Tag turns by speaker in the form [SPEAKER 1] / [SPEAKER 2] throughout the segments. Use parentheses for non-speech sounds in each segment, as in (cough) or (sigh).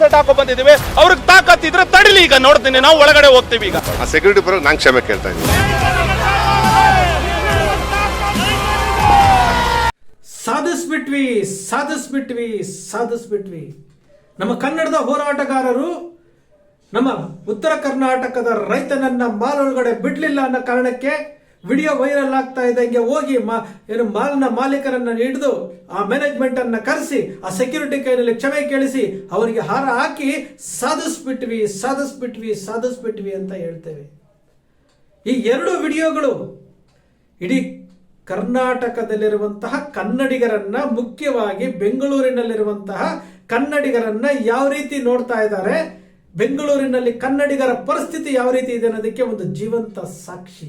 [SPEAKER 1] Set ಹಾಕೋ ಬಂದಿದ್ದೀವಿ. ಅವ್ರಿಗೆ ತಾಕತ್ತಿದ್ರೆ ತಡಿಲಿ ಈಗ. ನೋಡ್ತೀನಿ ನಾವು ಒಳಗಡೆ ಹೋಗ್ತೀವಿ ಈಗ.
[SPEAKER 2] ಆ ಸೆಕ್ಯೂರಿಟಿ ಪರ ನಾನು ಕ್ಷಮೆ ಕೇಳ್ತಾ ಇದ್ದೀನಿ.
[SPEAKER 3] ಸಾಧಿಸ್ಬಿಟ್ವಿ ಸಾಧಿಸ್ಬಿಟ್ವಿ ಸಾಧಿಸ್ಬಿಟ್ವಿ. ನಮ್ಮ ಕನ್ನಡದ ಹೋರಾಟಗಾರರು ನಮ್ಮ ಉತ್ತರ ಕರ್ನಾಟಕದ ರೈತನನ್ನ ಮಾಲೊಳಗಡೆ ಒಳಗಡೆ ಬಿಡ್ಲಿಲ್ಲ ಅನ್ನೋ ಕಾರಣಕ್ಕೆ ವಿಡಿಯೋ ವೈರಲ್ ಆಗ್ತಾ ಇದ್ದಂಗೆ ಹೋಗಿ ಮಾ ಏನು ಮಾಲ್ನ ಮಾಲೀಕರನ್ನ ಹಿಡಿದು ಆ ಮ್ಯಾನೇಜ್ಮೆಂಟ್ ಅನ್ನ ಕರೆಸಿ, ಆ ಸೆಕ್ಯೂರಿಟಿ ಕೈನಲ್ಲಿ ಕ್ಷಮೆ ಕೇಳಿಸಿ, ಅವರಿಗೆ ಹಾರ ಹಾಕಿ ಸಾಧಿಸ್ಬಿಟ್ವಿ ಸಾಧಿಸ್ಬಿಟ್ವಿ ಸಾಧಿಸ್ಬಿಟ್ವಿ ಅಂತ ಹೇಳ್ತೇವೆ. ಈ ಎರಡು ವಿಡಿಯೋಗಳು ಇಡೀ ಕರ್ನಾಟಕದಲ್ಲಿರುವಂತಹ ಕನ್ನಡಿಗರನ್ನ, ಮುಖ್ಯವಾಗಿ ಬೆಂಗಳೂರಿನಲ್ಲಿರುವಂತಹ ಕನ್ನಡಿಗರನ್ನ ಯಾವ ರೀತಿ ನೋಡ್ತಾ ಇದ್ದಾರೆ, ಬೆಂಗಳೂರಿನಲ್ಲಿ ಕನ್ನಡಿಗರ ಪರಿಸ್ಥಿತಿ ಯಾವ ರೀತಿ ಇದೆ ಅನ್ನೋದಕ್ಕೆ ಒಂದು ಜೀವಂತ ಸಾಕ್ಷಿ.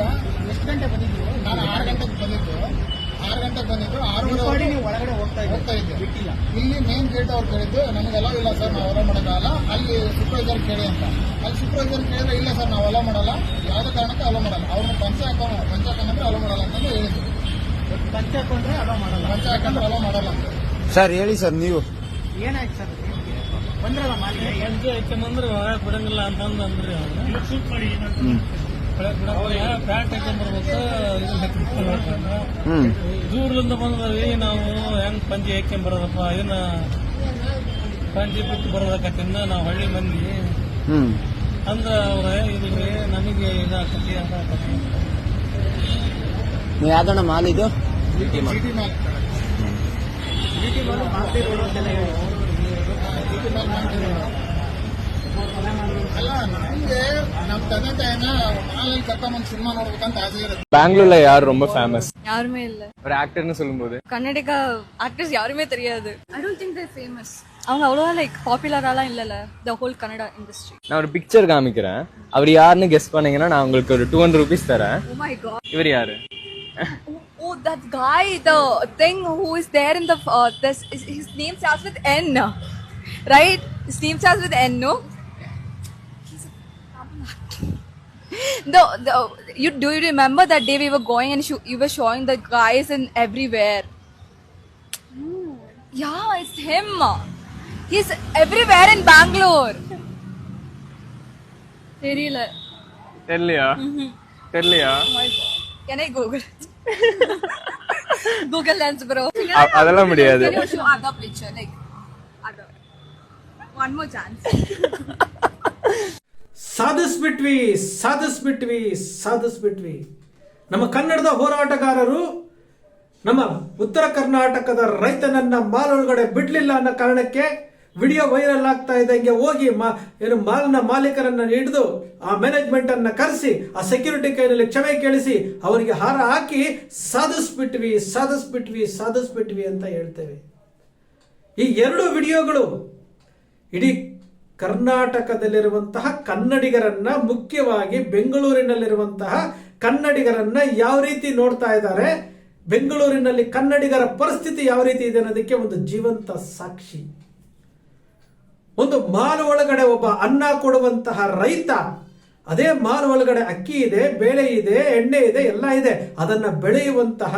[SPEAKER 4] ಈಗ ಎಷ್ಟು ಗಂಟೆ ಬಂದಿದ್ದು ನಾನು ಆರು ಗಂಟೆಗೆ ಬಂದಿದ್ದು. ಆರು ಗಂಟೆಗೆ ಬಂದಿದ್ದು ಆರೂವರೆ ನೀವು ಒಳಗಡೆ ಹೋಗ್ತಾ ಹೋಗ್ತಾ ಇದ್ದೆ ಬಿಟ್ಟಿಲ್ಲ. ಇಲ್ಲಿ ಮೇನ್ ಗೇಟ್ ಅವ್ರು ಕೇಳಿದ್ದು ನಮಗೆ ಅಲೋ ಇಲ್ಲ ಸರ್ ನಾವು ಅಲೋ ಮಾಡೋಕ್ಕಾಗಲ್ಲ ಅಲ್ಲಿ ಸೂಪರ್ವೈಸರ್ ಕೇಳಿ ಅಂತ. ಅಲ್ಲಿ ಸೂಪರ್ವೈಸರ್ ಕೇಳಿದ್ರೆ ಇಲ್ಲ ಸರ್ ನಾವು ಅಲೋ ಮಾಡಲ್ಲ. ಯಾವುದೇ ಕಾರಣಕ್ಕೆ ಅಲೋ ಮಾಡಲ್ಲ. ಅವ್ರನ್ನ ಪಂಚ ಹಾಕೋಣ ಪಂಚ ಹಾಕೊಂಡ್ರೆ ಅಲೋ ಮಾಡಲ್ಲ ಅಂತ ಹೇಳಿದ್ರು. ಪಂಚ ಹಾಕೊಂಡ್ರೆ ಅಲೋ ಮಾಡಲ್ಲ. ಪಂಚ ಹಾಕೊಂಡ್ರೆ ಅಲೋ ಮಾಡಲ್ಲ ಅಂತ.
[SPEAKER 5] ಸರ್ ಹೇಳಿ ಸರ್ ನೀವು.
[SPEAKER 4] ಏನಾಯ್ತು ಸರ್ ಬಂದ್ರಲ್ಲ ಮಾಲಿಗೆ
[SPEAKER 6] ಎಂಜಿ ಹಾಕ್ಯಂಬಂದ್ರೆ ಒಳಗೆ ಬಿಡಂಗಿಲ್ಲ ಅಂತಂದ್ರೆ ಅಂದ್ರಿ ಪ್ಯಾಂಟ್ ಮಾಡಿ ಇದನ್ನ
[SPEAKER 5] ಹ್ಮ್.
[SPEAKER 6] ದೂರದಿಂದ ಬಂದ್ರಿ ನಾವು ಹೆಂಗ್ ಎಕ್ಯಾಂಡ್ ಬರೋದಪ್ಪ ಇದನ್ನ ಪಂಜಿ ಬಿಟ್ಟು ಬರೋದಕ್ಕತ್ತಿಂದ ನಾವು ಹಳ್ಳಿ ಮಂದಿ. ಅಂದ್ರೆ ಅವ್ರ ಇದ್ರಿ ನಮಗೆ ಇದಾಕತಿ
[SPEAKER 5] ಅಂತ ಯಾವ್ದಣ್ಣ ಮಾಲ್ ಇದು?
[SPEAKER 4] ಮಾಲ್. ಮಾಲ್
[SPEAKER 7] பெங்களூர்ல யார் ரொம்ப ஃபேமஸ்
[SPEAKER 8] யாருமே இல்ல.
[SPEAKER 7] ஒரு ஆக்டர்னு சொல்லும்போது.
[SPEAKER 8] கன்னடிகா ஆக்டர்ஸ் யாருமே தெரியாது. I don't think they're famous அவங்க அவ்வளோவா லைக் பாப்புலராலாம் இல்லல. த ஹோல் கன்னடா இண்டஸ்ட்ரி
[SPEAKER 7] நான் ஒரு பிக்சர் காமிக்கிறேன். அவர் யாருன்னு கெஸ் பண்ணீங்கன்னா நான் உங்களுக்கு ஒரு டூ ஹண்ட்ரட் ருபீஸ் தரேன்.
[SPEAKER 8] ஓ மை காட்
[SPEAKER 7] இவர் யாரு?
[SPEAKER 8] Oh, that guy, the thing who is there in the uh, this his, his name starts with N, right? His name starts with N, no? (laughs) The, the you do you remember that day we were going and sho- you were showing the guys in everywhere? Yeah, it's him. He's everywhere in Bangalore. தெரியல
[SPEAKER 7] தெரியலையா தெரியலையா
[SPEAKER 8] Can I Google? Google Lens, bro.
[SPEAKER 7] அ- அதெல்லாம் முடியாது
[SPEAKER 8] Can you show other picture, like other?
[SPEAKER 3] ಸಾಧಿಸ್ಬಿಟ್ವಿ ಸಾಧಿಸ್ಬಿಟ್ವಿ ಸಾಧಿಸ್ಬಿಟ್ವಿ. ನಮ್ಮ ಕನ್ನಡದ ಹೋರಾಟಗಾರರು ನಮ್ಮ ಉತ್ತರ ಕರ್ನಾಟಕದ ರೈತನನ್ನ ಮಾಲ್ ಒಳಗಡೆ ಬಿಡ್ಲಿಲ್ಲ ಅನ್ನೋ ಕಾರಣಕ್ಕೆ ವಿಡಿಯೋ ವೈರಲ್ ಆಗ್ತಾ ಇದ್ದಂಗೆ ಹೋಗಿ ಮಾ, ಏನು ಮಾಲ್ನ ಮಾಲೀಕರನ್ನ ಹಿಡಿದು ಆ ಮ್ಯಾನೇಜ್ಮೆಂಟ್ ಅನ್ನ ಕರೆಸಿ, ಆ ಸೆಕ್ಯೂರಿಟಿ ಕೈನಲ್ಲಿ ಕ್ಷಮೆ ಕೇಳಿಸಿ, ಅವರಿಗೆ ಹಾರ ಹಾಕಿ ಸಾಧಿಸ್ಬಿಟ್ವಿ ಸಾಧಿಸ್ಬಿಟ್ವಿ ಸಾಧಿಸ್ಬಿಟ್ವಿ ಅಂತ ಹೇಳ್ತೇವೆ. ಈ ಎರಡು ವಿಡಿಯೋಗಳು ಇಡೀ ಕರ್ನಾಟಕದಲ್ಲಿರುವಂತಹ ಕನ್ನಡಿಗರನ್ನ ಮುಖ್ಯವಾಗಿ ಬೆಂಗಳೂರಿನಲ್ಲಿರುವಂತಹ ಕನ್ನಡಿಗರನ್ನ ಯಾವ ರೀತಿ ನೋಡ್ತಾ ಇದ್ದಾರೆ, ಬೆಂಗಳೂರಿನಲ್ಲಿ ಕನ್ನಡಿಗರ ಪರಿಸ್ಥಿತಿ ಯಾವ ರೀತಿ ಇದೆ ಅನ್ನೋದಕ್ಕೆ ಒಂದು ಜೀವಂತ ಸಾಕ್ಷಿ. ಒಂದು ಮಾಲ್ ಒಳಗಡೆ ಒಬ್ಬ ಅನ್ನ ಕೊಡುವಂತಹ ರೈತ, ಅದೇ ಮಾಲ್ ಒಳಗಡೆ ಅಕ್ಕಿ ಇದೆ, ಬೇಳೆ ಇದೆ, ಎಣ್ಣೆ ಇದೆ, ಎಲ್ಲ ಇದೆ. ಅದನ್ನ ಬೆಳೆಯುವಂತಹ,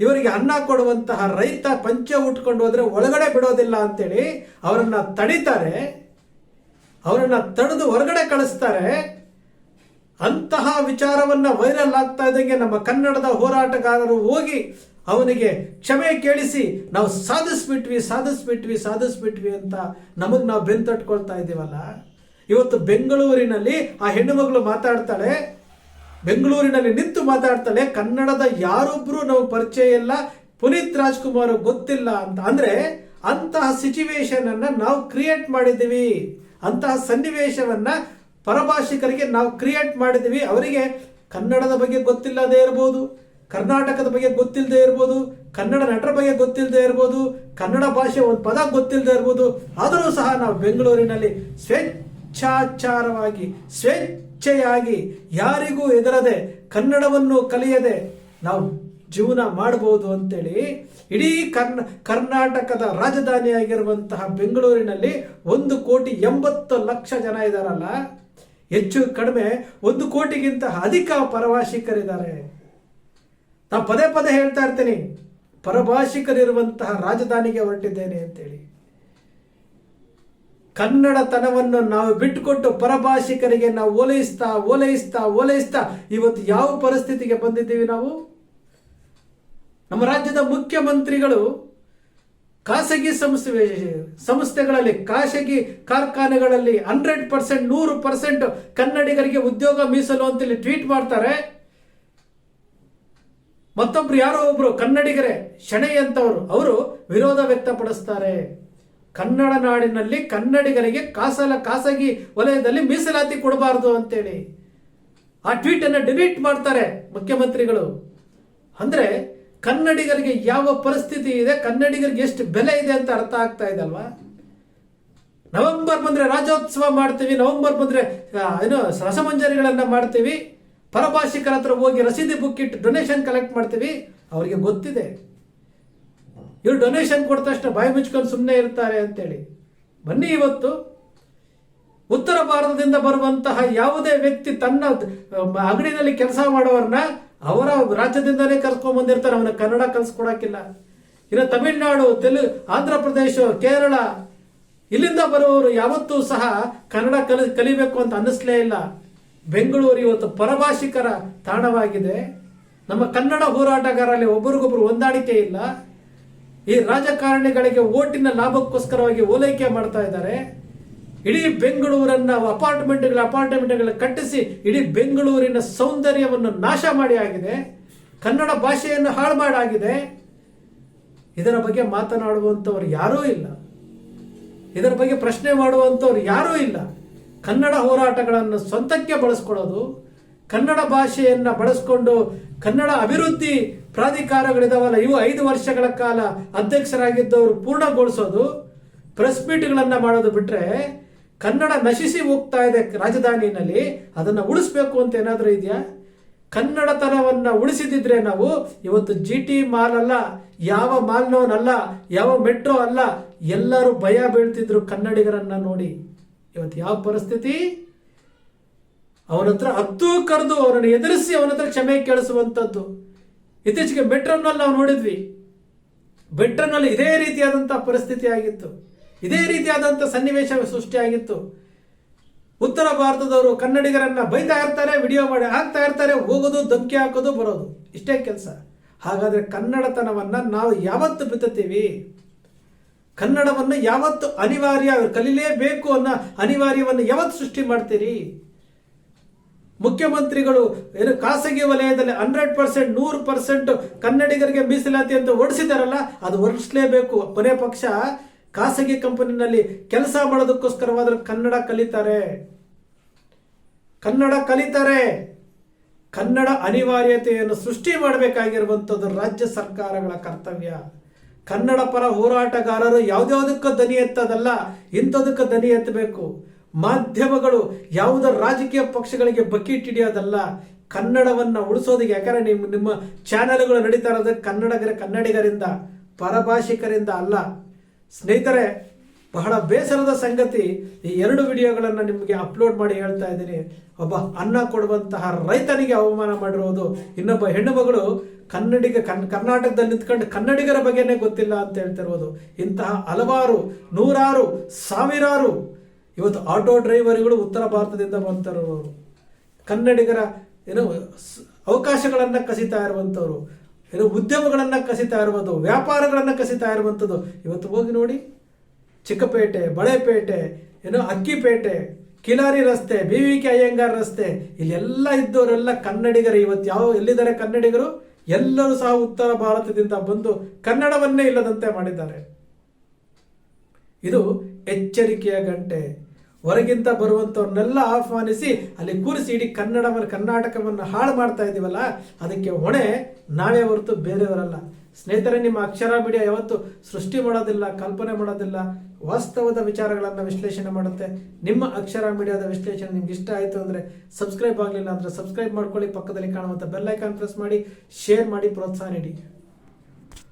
[SPEAKER 3] ಇವರಿಗೆ ಅನ್ನ ಕೊಡುವಂತಹ ರೈತ ಪಂಚೆ ಉಟ್ಕೊಂಡು ಹೋದ್ರೆ ಒಳಗಡೆ ಬಿಡೋದಿಲ್ಲ ಅಂತೇಳಿ ಅವರನ್ನ ತಡಿತಾರೆ. ಅವರನ್ನ ತಡೆದು ಹೊರಗಡೆ ಕಳಿಸ್ತಾರೆ. ಅಂತಹ ವಿಚಾರವನ್ನ ವೈರಲ್ ಆಗ್ತಾ ಇದ್ದಂಗೆ ನಮ್ಮ ಕನ್ನಡದ ಹೋರಾಟಗಾರರು ಹೋಗಿ ಅವನಿಗೆ ಕ್ಷಮೆ ಕೇಳಿಸಿ, ನಾವು ಸಾಧಿಸ್ಬಿಟ್ವಿ ಸಾಧಿಸ್ಬಿಟ್ವಿ ಸಾಧಿಸ್ಬಿಟ್ವಿ ಅಂತ ನಮಗ್ ನಾವು ಬೆನ್ ತಟ್ಕೊಳ್ತಾ ಇದ್ದೀವಲ್ಲ? ಇವತ್ತು ಬೆಂಗಳೂರಿನಲ್ಲಿ ಆ ಹೆಣ್ಣು ಮಗಳು ಮಾತಾಡ್ತಾಳೆ, ಬೆಂಗಳೂರಿನಲ್ಲಿ ನಿಂತು ಮಾತಾಡ್ತಾಳೆ, ಕನ್ನಡದ ಯಾರೊಬ್ರು ನಾವು ಪರಿಚಯ ಇಲ್ಲ, ಪುನೀತ್ ರಾಜ್ಕುಮಾರ್ ಗೊತ್ತಿಲ್ಲ ಅಂತ. ಅಂದ್ರೆ ಅಂತಹ ಸಿಚುವೇಶನ್ ಅನ್ನ ನಾವು ಕ್ರಿಯೇಟ್ ಮಾಡಿದ್ದೀವಿ. ಅಂತಹ ಸನ್ನಿವೇಶವನ್ನ ಪರಭಾಷಿಕರಿಗೆ ನಾವು ಕ್ರಿಯೇಟ್ ಮಾಡಿದ್ದೀವಿ. ಅವರಿಗೆ ಕನ್ನಡದ ಬಗ್ಗೆ ಗೊತ್ತಿಲ್ಲದೆ ಇರಬಹುದು ಕರ್ನಾಟಕದ ಬಗ್ಗೆ ಗೊತ್ತಿಲ್ಲದೆ ಇರ್ಬೋದು, ಕನ್ನಡ ನಟರ ಬಗ್ಗೆ ಗೊತ್ತಿಲ್ಲದೆ ಇರ್ಬೋದು, ಕನ್ನಡ ಭಾಷೆ ಒಂದು ಪದ ಗೊತ್ತಿಲ್ಲದೆ ಇರ್ಬೋದು, ಆದರೂ ಸಹ ನಾವು ಬೆಂಗಳೂರಿನಲ್ಲಿ ಸ್ವೇಚ್ಛಾಚಾರವಾಗಿ, ಸ್ವೇಚ್ಛೆಯಾಗಿ ಯಾರಿಗೂ ಎದುರದೆ ಕನ್ನಡವನ್ನು ಕಲಿಯದೆ ನಾವು ಜೀವನ ಮಾಡಬಹುದು ಅಂತೇಳಿ ಇಡೀ ಕರ್ನ, ಕರ್ನಾಟಕದ ರಾಜಧಾನಿಯಾಗಿರುವಂತಹ ಬೆಂಗಳೂರಿನಲ್ಲಿ ಒಂದು ಕೋಟಿ ಎಂಬತ್ತು ಲಕ್ಷ ಜನ ಇದ್ದಾರಲ್ಲ ಹೆಚ್ಚು ಕಡಿಮೆ ಒಂದು ಕೋಟಿಗಿಂತ ಅಧಿಕ ಪರಭಾಷಿಕರಿದ್ದಾರೆ. ನಾ ಪದೇ ಪದೇ ಹೇಳ್ತಾ ಇರ್ತೀನಿ, ಪರಭಾಷಿಕರಿರುವಂತಹ ರಾಜಧಾನಿಗೆ ಹೊರಟಿದ್ದೇನೆ ಅಂತೇಳಿ. ಕನ್ನಡತನವನ್ನು ನಾವು ಬಿಟ್ಟುಕೊಟ್ಟು ಪರಭಾಷಿಕರಿಗೆ ನಾವು ಓಲೈಸ್ತಾ ಓಲೈಸ್ತಾ ಓಲೈಸ್ತಾ ಇವತ್ತು ಯಾವ ಪರಿಸ್ಥಿತಿಗೆ ಬಂದಿದ್ದೀವಿ ನಾವು? ನಮ್ಮ ರಾಜ್ಯದ ಮುಖ್ಯಮಂತ್ರಿಗಳು ಖಾಸಗಿ ಸಂಸ್ಥೆ, ಸಂಸ್ಥೆಗಳಲ್ಲಿ ಖಾಸಗಿ ಕಾರ್ಖಾನೆಗಳಲ್ಲಿ ಹಂಡ್ರೆಡ್ ಪರ್ಸೆಂಟ್, ನೂರು ಪರ್ಸೆಂಟ್ ಕನ್ನಡಿಗರಿಗೆ ಉದ್ಯೋಗ ಮೀಸಲು ಅಂತೇಳಿ ಟ್ವೀಟ್ ಮಾಡ್ತಾರೆ. ಮತ್ತೊಬ್ರು ಯಾರೋ ಒಬ್ರು ಕನ್ನಡಿಗರೇ, ಶೆಣೈ ಅಂತವರು, ಅವರು ವಿರೋಧ ವ್ಯಕ್ತಪಡಿಸ್ತಾರೆ. ಕನ್ನಡ ನಾಡಿನಲ್ಲಿ ಕನ್ನಡಿಗರಿಗೆ ಕಾಸಲ, ಖಾಸಗಿ ವಲಯದಲ್ಲಿ ಮೀಸಲಾತಿ ಕೊಡಬಾರದು ಅಂತೇಳಿ. ಆ ಟ್ವೀಟ್ ಅನ್ನು ಡಿಲೀಟ್ ಮಾಡ್ತಾರೆ ಮುಖ್ಯಮಂತ್ರಿಗಳು. ಅಂದ್ರೆ ಕನ್ನಡಿಗರಿಗೆ ಯಾವ ಪರಿಸ್ಥಿತಿ ಇದೆ, ಕನ್ನಡಿಗರಿಗೆ ಎಷ್ಟು ಬೆಲೆ ಇದೆ ಅಂತ ಅರ್ಥ ಆಗ್ತಾ ಇದೆ ಅಲ್ವಾ? ನವೆಂಬರ್ ಬಂದ್ರೆ ರಾಜ್ಯೋತ್ಸವ ಮಾಡ್ತೀವಿ, ನವೆಂಬರ್ ಬಂದ್ರೆ ಏನು ರಸಮಂಜರಿಗಳನ್ನ ಮಾಡ್ತೀವಿ, ಪರಭಾಷಿಕರ ಹತ್ರ ಹೋಗಿ ರಸೀದಿ ಬುಕ್ ಇಟ್ಟು ಡೊನೇಷನ್ ಕಲೆಕ್ಟ್ ಮಾಡ್ತೀವಿ, ಅವರಿಗೆ ಗೊತ್ತಿದೆ. ಇವ್ರು ಡೊನೇಷನ್ ಕೊಟ್ಟ ತಕ್ಷಣ ಬಾಯಿ ಮುಚ್ಕೊಂಡು ಸುಮ್ಮನೆ ಇರ್ತಾರೆ ಅಂತೇಳಿ. ಬನ್ನಿ ಇವತ್ತು. ಉತ್ತರ ಭಾರತದಿಂದ ಬರುವಂತಹ ಯಾವುದೇ ವ್ಯಕ್ತಿ ತನ್ನ ಅಗಡಿನಲ್ಲಿ ಕೆಲಸ ಮಾಡೋರನ್ನ ಅವರ ರಾಜ್ಯದಿಂದಲೇ ಕರ್ಸ್ಕೊಂಡ್ ಬಂದಿರ್ತಾರೆ ಅವನ ಕನ್ನಡ ಕಲ್ಸ್ಕೊಡಕ್ಕಿಲ್ಲ. ಇನ್ನು ತಮಿಳುನಾಡು, ತೆಲು ಆಂಧ್ರ ಪ್ರದೇಶ ಕೇರಳ, ಇಲ್ಲಿಂದ ಬರುವವರು ಯಾವತ್ತೂ ಸಹ ಕನ್ನಡ ಕಲಿ, ಕಲಿಬೇಕು ಅಂತ ಅನ್ನಿಸ್ಲೇ ಇಲ್ಲ. ಬೆಂಗಳೂರು ಇವತ್ತು ಪರಭಾಷಿಕರ ತಾಣವಾಗಿದೆ. ನಮ್ಮ ಕನ್ನಡ ಹೋರಾಟಗಾರರಲ್ಲಿ ಒಬ್ಬರಿಗೊಬ್ಬರು ಹೊಂದಾಣಿಕೆ ಇಲ್ಲ. ಈ ರಾಜಕಾರಣಿಗಳಿಗೆ ಓಟಿನ ಲಾಭಕ್ಕೋಸ್ಕರವಾಗಿ ಓಲೈಕೆ ಮಾಡ್ತಾ ಇದ್ದಾರೆ. ಇಡೀ ಬೆಂಗಳೂರನ್ನ ಅಪಾರ್ಟ್ಮೆಂಟ್ಗಳ ಅಪಾರ್ಟ್ಮೆಂಟ್ಗಳ ಕಟ್ಟಿಸಿ ಇಡೀ ಬೆಂಗಳೂರಿನ ಸೌಂದರ್ಯವನ್ನು ನಾಶ ಮಾಡಿ ಆಗಿದೆ. ಕನ್ನಡ ಭಾಷೆಯನ್ನು ಹಾಳು ಮಾಡಾಗಿದೆ ಇದರ ಬಗ್ಗೆ ಮಾತನಾಡುವಂಥವ್ರು ಯಾರೂ ಇಲ್ಲ. ಇದರ ಬಗ್ಗೆ ಪ್ರಶ್ನೆ ಮಾಡುವಂಥವ್ರು ಯಾರೂ ಇಲ್ಲ. ಕನ್ನಡ ಹೋರಾಟಗಳನ್ನು ಸ್ವಂತಕ್ಕೆ ಬಳಸ್ಕೊಳ್ಳೋದು, ಕನ್ನಡ ಭಾಷೆಯನ್ನ ಬಳಸ್ಕೊಂಡು ಕನ್ನಡ ಅಭಿವೃದ್ಧಿ ಪ್ರಾಧಿಕಾರಗಳಿದಾವಲ್ಲ, ಇವು ಐದು ವರ್ಷಗಳ ಕಾಲ ಅಧ್ಯಕ್ಷರಾಗಿದ್ದವರು ಪೂರ್ಣಗೊಳಿಸೋದು, ಪ್ರೆಸ್ ಮೀಟ್ಗಳನ್ನು ಮಾಡೋದು ಬಿಟ್ರೆ ಕನ್ನಡ ನಶಿಸಿ ಹೋಗ್ತಾ ಇದೆ ರಾಜಧಾನಿನಲ್ಲಿ, ಅದನ್ನ ಉಳಿಸ್ಬೇಕು ಅಂತ ಏನಾದರೂ ಇದೆಯಾ? ಕನ್ನಡತನವನ್ನ ಉಳಿಸಿದಿದ್ರೆ ನಾವು ಇವತ್ತು ಜಿ ಟಿ ಮಾಲ್ ಅಲ್ಲ, ಯಾವ ಮಾಲ್ನವನಲ್ಲ ಯಾವ ಮೆಟ್ರೋ ಅಲ್ಲ, ಎಲ್ಲರೂ ಭಯ ಬೀಳ್ತಿದ್ರು ಕನ್ನಡಿಗರನ್ನ ನೋಡಿ. ಇವತ್ತು ಯಾವ ಪರಿಸ್ಥಿತಿ? ಅವನ ಹತ್ರ ಹತ್ತು ಕರೆದು ಅವನನ್ನು ಎದುರಿಸಿ ಅವನ ಹತ್ರ ಕ್ಷಮೆ ಕೇಳಿಸುವಂಥದ್ದು. ಇತ್ತೀಚೆಗೆ ಮೆಟ್ರೋನಲ್ಲಿ ನಾವು ನೋಡಿದ್ವಿ. ಮೆಟ್ರೋನಲ್ಲಿ ಇದೇ ರೀತಿಯಾದಂಥ ಪರಿಸ್ಥಿತಿ ಆಗಿತ್ತು. ಇದೇ ರೀತಿಯಾದಂಥ ಸನ್ನಿವೇಶ ಸೃಷ್ಟಿಯಾಗಿತ್ತು. ಉತ್ತರ ಭಾರತದವರು ಕನ್ನಡಿಗರನ್ನ ಬೈತಾ ಇರ್ತಾರೆ, ವಿಡಿಯೋ ಮಾಡಿ ಹಾಕ್ತಾ ಇರ್ತಾರೆ, ಹೋಗೋದು ಧಕ್ಕೆ ಹಾಕೋದು, ಬರೋದು. ಇಷ್ಟೇ ಕೆಲಸ. ಹಾಗಾದರೆ ಕನ್ನಡತನವನ್ನು ನಾವು ಯಾವತ್ತು ಬಿತ್ತುತ್ತೀವಿ? ಕನ್ನಡವನ್ನು ಯಾವತ್ತು ಅನಿವಾರ್ಯ ಕಲಿಲೇಬೇಕು ಅನ್ನೋ ಅನಿವಾರ್ಯವನ್ನು ಯಾವತ್ತು ಸೃಷ್ಟಿ ಮಾಡ್ತೀರಿ? ಮುಖ್ಯಮಂತ್ರಿಗಳು ಏನು ಖಾಸಗಿ ವಲಯದಲ್ಲಿ ಹಂಡ್ರೆಡ್ ಪರ್ಸೆಂಟ್, ನೂರು ಪರ್ಸೆಂಟ್ ಕನ್ನಡಿಗರಿಗೆ ಮೀಸಲಾತಿ ಅಂತ ಹೊಡಿಸಿದಾರಲ್ಲ, ಅದು ಹೊಡಿಸ್ಲೇಬೇಕು ಕೊನೆ ಪಕ್ಷ ಖಾಸಗಿ ಕಂಪನಿನಲ್ಲಿ ಕೆಲಸ ಮಾಡೋದಕ್ಕೋಸ್ಕರವಾದ್ರೆ ಕನ್ನಡ ಕಲಿತಾರೆ. ಕನ್ನಡ ಕಲಿತಾರೆ. ಕನ್ನಡ ಅನಿವಾರ್ಯತೆಯನ್ನು ಸೃಷ್ಟಿ ಮಾಡಬೇಕಾಗಿರುವಂಥದ್ದು ರಾಜ್ಯ ಸರ್ಕಾರಗಳ ಕರ್ತವ್ಯ. ಕನ್ನಡ ಪರ ಹೋರಾಟಗಾರರು ಯಾವುದ್ಯಾವುದಕ್ಕೂ ದನಿ ಎತ್ತದಲ್ಲ, ಇಂಥದಕ್ಕೆ ದನಿ ಎತ್ತಬೇಕು. ಮಾಧ್ಯಮಗಳು ಯಾವುದೋ ರಾಜಕೀಯ ಪಕ್ಷಗಳಿಗೆ ಬಕೀಟ್ ಹಿಡಿಯೋದಲ್ಲ, ಕನ್ನಡವನ್ನ ಉಳಿಸೋದಕ್ಕೆ ಯಾಕಂದ್ರೆ ನಿಮ್ಮ ನಿಮ್ಮ ಚಾನೆಲ್ಗಳು ನಡೀತಾ ಇರೋದು ಕನ್ನಡಿಗರ ಕನ್ನಡಿಗರಿಂದ, ಪರಭಾಷಿಕರಿಂದ ಅಲ್ಲ. ಸ್ನೇಹಿತರೆ, ಬಹಳ ಬೇಸರದ ಸಂಗತಿ, ಈ ಎರಡು ವಿಡಿಯೋಗಳನ್ನು ನಿಮಗೆ ಅಪ್ಲೋಡ್ ಮಾಡಿ ಹೇಳ್ತಾ ಇದ್ದೀನಿ. ಒಬ್ಬ ಅನ್ನ ಕೊಡುವಂತಹ ರೈತನಿಗೆ ಅವಮಾನ ಮಾಡಿರೋದು. ಇನ್ನೊಬ್ಬ ಹೆಣ್ಣು ಮಗಳು ಕನ್ನಡಿಗ, ಕನ್, ಕರ್ನಾಟಕದಲ್ಲಿ ನಿಂತ್ಕೊಂಡು ಕನ್ನಡಿಗರ ಬಗ್ಗೆನೇ ಗೊತ್ತಿಲ್ಲ ಅಂತ ಹೇಳ್ತಿರ್ಬೋದು ಇಂತಹ ಹಲವಾರು, ನೂರಾರು, ಸಾವಿರಾರು ಇವತ್ತು ಆಟೋ ಡ್ರೈವರ್ಗಳು ಉತ್ತರ ಭಾರತದಿಂದ ಬಂತಿರೋರು ಕನ್ನಡಿಗರ, ಏನು ಅವಕಾಶಗಳನ್ನ ಕಸಿತಾ ಇರುವಂಥವ್ರು ಏನು ಉದ್ಯಮಗಳನ್ನು ಕಸಿತಾ ಇರುವುದು ವ್ಯಾಪಾರಗಳನ್ನು ಕಸಿತಾ ಇರುವಂಥದ್ದು. ಇವತ್ತು ಹೋಗಿ ನೋಡಿ, ಚಿಕ್ಕಪೇಟೆ, ಬಳೆಪೇಟೆ, ಏನೋ ಅಕ್ಕಿಪೇಟೆ, ಕಿಲಾರಿ ರಸ್ತೆ ಬಿ ವಿ ಕೆ ಅಯ್ಯಂಗಾರ್ ರಸ್ತೆ, ಇಲ್ಲೆಲ್ಲ ಇದ್ದವರೆಲ್ಲ ಕನ್ನಡಿಗರು. ಇವತ್ತು ಯಾವ ಎಲ್ಲಿದ್ದಾರೆ ಕನ್ನಡಿಗರು? ಎಲ್ಲರೂ ಸಹ ಉತ್ತರ ಭಾರತದಿಂದ ಬಂದು ಕನ್ನಡವನ್ನೇ ಇಲ್ಲದಂತೆ ಮಾಡಿದ್ದಾರೆ. ಇದು ಎಚ್ಚರಿಕೆಯ ಗಂಟೆ. ಹೊರಗಿಂತ ಬರುವಂತವ್ರನ್ನೆಲ್ಲ ಆಹ್ವಾನಿಸಿ ಅಲ್ಲಿ ಕೂರಿಸಿ ಇಡೀ ಕನ್ನಡವನ್ನು, ಕರ್ನಾಟಕವನ್ನು ಹಾಳು ಮಾಡ್ತಾ ಇದೀವಲ್ಲ ಅದಕ್ಕೆ ಹೊಣೆ ನಾವೇ ಹೊರತು ಬೇರೆಯವರಲ್ಲ. ಸ್ನೇಹಿತರೆ, ನಿಮ್ಮ ಅಕ್ಷರ ಮೀಡಿಯಾ ಯಾವತ್ತು ಸೃಷ್ಟಿ ಮಾಡೋದಿಲ್ಲ, ಕಲ್ಪನೆ ಮಾಡೋದಿಲ್ಲ. ವಾಸ್ತವದ ವಿಚಾರಗಳನ್ನು ವಿಶ್ಲೇಷಣೆ ಮಾಡುತ್ತೆ. ನಿಮ್ಮ ಅಕ್ಷರ ಮೀಡಿಯಾದ ವಿಶ್ಲೇಷಣೆ ನಿಮ್ಗೆ ಇಷ್ಟ ಆಯಿತು ಅಂದರೆ ಸಬ್ಸ್ಕ್ರೈಬ್ ಆಗಲಿಲ್ಲ ಅಂದರೆ ಸಬ್ಸ್ಕ್ರೈಬ್ ಮಾಡ್ಕೊಳ್ಳಿ. ಪಕ್ಕದಲ್ಲಿ ಕಾಣುವಂಥ ಬೆಲ್ ಐಕಾನ್ ಪ್ರೆಸ್ ಮಾಡಿ, ಶೇರ್ ಮಾಡಿ, ಪ್ರೋತ್ಸಾಹ ನೀಡಿ.